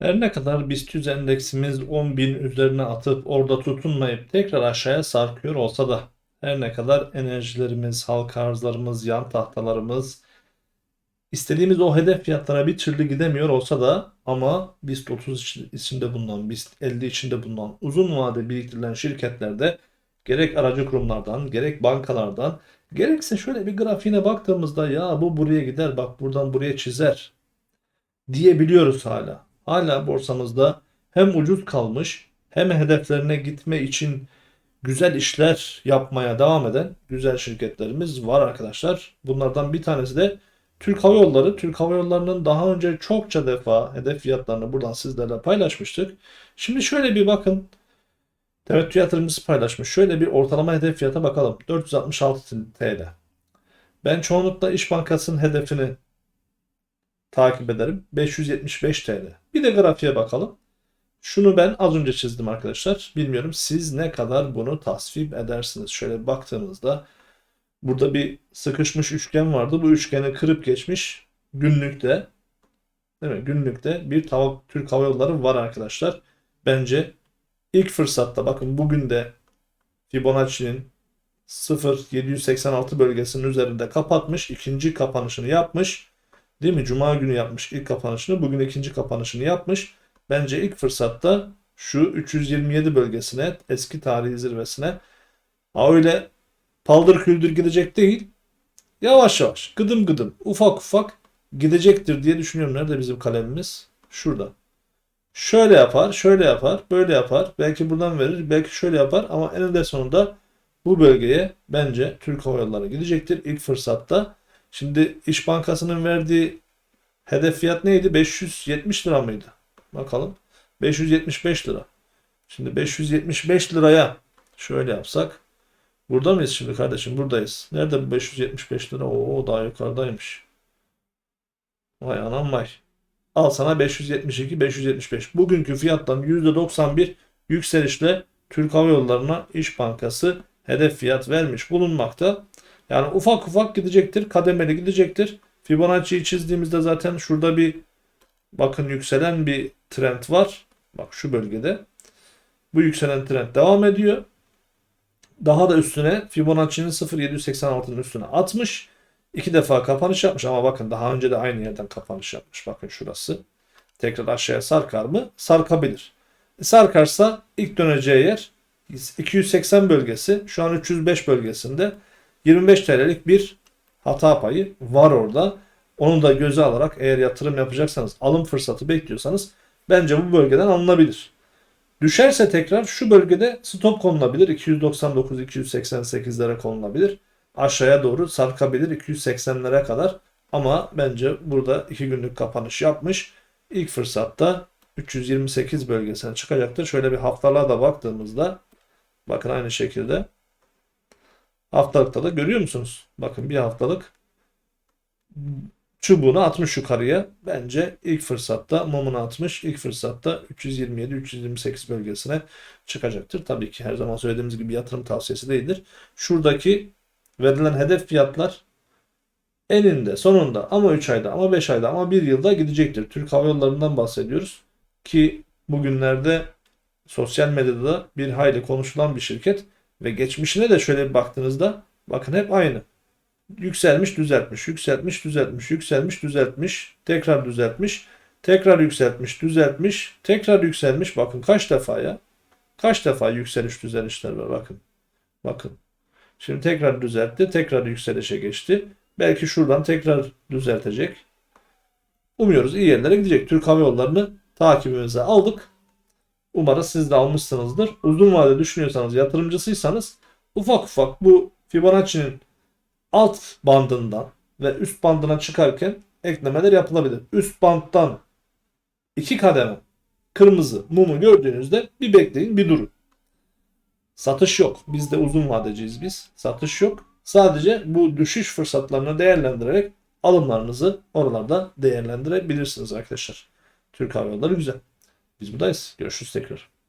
Her ne kadar BIST 100 endeksimiz 10.000 üzerine atıp orada tutunmayıp tekrar aşağıya sarkıyor olsa da her ne kadar enerjilerimiz, halka arzlarımız, yan tahtalarımız istediğimiz o hedef fiyatlara bir türlü gidemiyor olsa da ama BIST 30 içi- içinde bulunan, BIST 50 içinde bulunan uzun vade biriktirilen şirketlerde gerek aracı kurumlardan, gerek bankalardan, gerekse şöyle bir grafiğine baktığımızda ya bu buraya gider, bak buradan buraya çizer diyebiliyoruz hala. Hala borsamızda hem ucuz kalmış hem hedeflerine gitme için güzel işler yapmaya devam eden güzel şirketlerimiz var arkadaşlar. Bunlardan bir tanesi de Türk Hava Yolları. Türk Hava Yolları'nın daha önce çokça defa hedef fiyatlarını buradan sizlerle paylaşmıştık. Şimdi şöyle bir bakın. Temettü yatırımcısı paylaşmış. Şöyle bir ortalama hedef fiyata bakalım. 466 TL. Ben çoğunlukla İş Bankası'nın hedefini takip ederim. 575 TL. Bir de grafiğe bakalım. Şunu ben az önce çizdim arkadaşlar. Bilmiyorum siz ne kadar bunu tasvip edersiniz. Şöyle baktığımızda burada bir sıkışmış üçgen vardı. Bu üçgeni kırıp geçmiş günlükte değil mi? Günlükte bir tava, Türk Hava Yolları var arkadaşlar. Bence ilk fırsatta bakın bugün de Fibonacci'nin 0.786 bölgesinin üzerinde kapatmış. ikinci kapanışını yapmış. Değil mi? Cuma günü yapmış ilk kapanışını. Bugün ikinci kapanışını yapmış. Bence ilk fırsatta şu 327 bölgesine, eski tarihi zirvesine ha öyle paldır küldür gidecek değil. Yavaş yavaş, gıdım gıdım, ufak ufak gidecektir diye düşünüyorum. Nerede bizim kalemimiz? Şurada. Şöyle yapar, şöyle yapar, böyle yapar. Belki buradan verir, belki şöyle yapar ama eninde sonunda bu bölgeye bence Türk Hava Yolları gidecektir ilk fırsatta. Şimdi İş Bankası'nın verdiği hedef fiyat neydi? 570 lira mıydı? Bakalım. 575 lira. Şimdi 575 liraya şöyle yapsak. Burada mıyız şimdi kardeşim? Buradayız. Nerede bu 575 lira? Oo daha yukarıdaymış. Vay anam vay. Al sana 572, 575. Bugünkü fiyattan %91 yükselişle Türk Hava Yolları'na İş Bankası hedef fiyat vermiş bulunmakta. Yani ufak ufak gidecektir, kademeli gidecektir. Fibonacci'yi çizdiğimizde zaten şurada bir bakın yükselen bir trend var. Bak şu bölgede. Bu yükselen trend devam ediyor. Daha da üstüne Fibonacci'nin 0.786'nın üstüne atmış. İki defa kapanış yapmış ama bakın daha önce de aynı yerden kapanış yapmış. Bakın şurası. Tekrar aşağıya sarkar mı? Sarkabilir. E, sarkarsa ilk döneceği yer 280 bölgesi. Şu an 305 bölgesinde 25 TL'lik bir hata payı var orada. Onu da göze alarak eğer yatırım yapacaksanız, alım fırsatı bekliyorsanız bence bu bölgeden alınabilir. Düşerse tekrar şu bölgede stop konulabilir. 299-288'lere konulabilir. Aşağıya doğru sarkabilir 280'lere kadar. Ama bence burada 2 günlük kapanış yapmış. İlk fırsatta 328 bölgesine çıkacaktır. Şöyle bir haftalığa da baktığımızda bakın aynı şekilde haftalıkta da görüyor musunuz? Bakın bir haftalık çubuğunu atmış yukarıya. Bence ilk fırsatta mumunu atmış. İlk fırsatta 327-328 bölgesine çıkacaktır. Tabii ki her zaman söylediğimiz gibi yatırım tavsiyesi değildir. Şuradaki verilen hedef fiyatlar eninde sonunda ama 3 ayda ama 5 ayda ama 1 yılda gidecektir. Türk Hava Yolları'ndan bahsediyoruz ki bugünlerde sosyal medyada bir hayli konuşulan bir şirket ve geçmişine de şöyle bir baktığınızda bakın hep aynı yükselmiş düzeltmiş, yükseltmiş düzeltmiş, yükselmiş düzeltmiş, tekrar düzeltmiş, tekrar yükseltmiş düzeltmiş, tekrar yükselmiş. Bakın kaç defa ya? Kaç defa yükseliş düzelişler var bakın. Bakın. Şimdi tekrar düzeltti, tekrar yükselişe geçti. Belki şuradan tekrar düzeltecek. Umuyoruz iyi yerlere gidecek. Türk Hava Yolları'nı takibimize aldık. Umarız siz de almışsınızdır. Uzun vade düşünüyorsanız, yatırımcısıysanız ufak ufak bu Fibonacci'nin alt bandından ve üst bandına çıkarken eklemeler yapılabilir. Üst bandtan iki kademe kırmızı mumu gördüğünüzde bir bekleyin bir durun. Satış yok. Biz de uzun vadeciyiz biz. Satış yok. Sadece bu düşüş fırsatlarını değerlendirerek alımlarınızı oralarda değerlendirebilirsiniz arkadaşlar. Türk Hava Yolları güzel. Biz buradayız. Görüşürüz tekrar.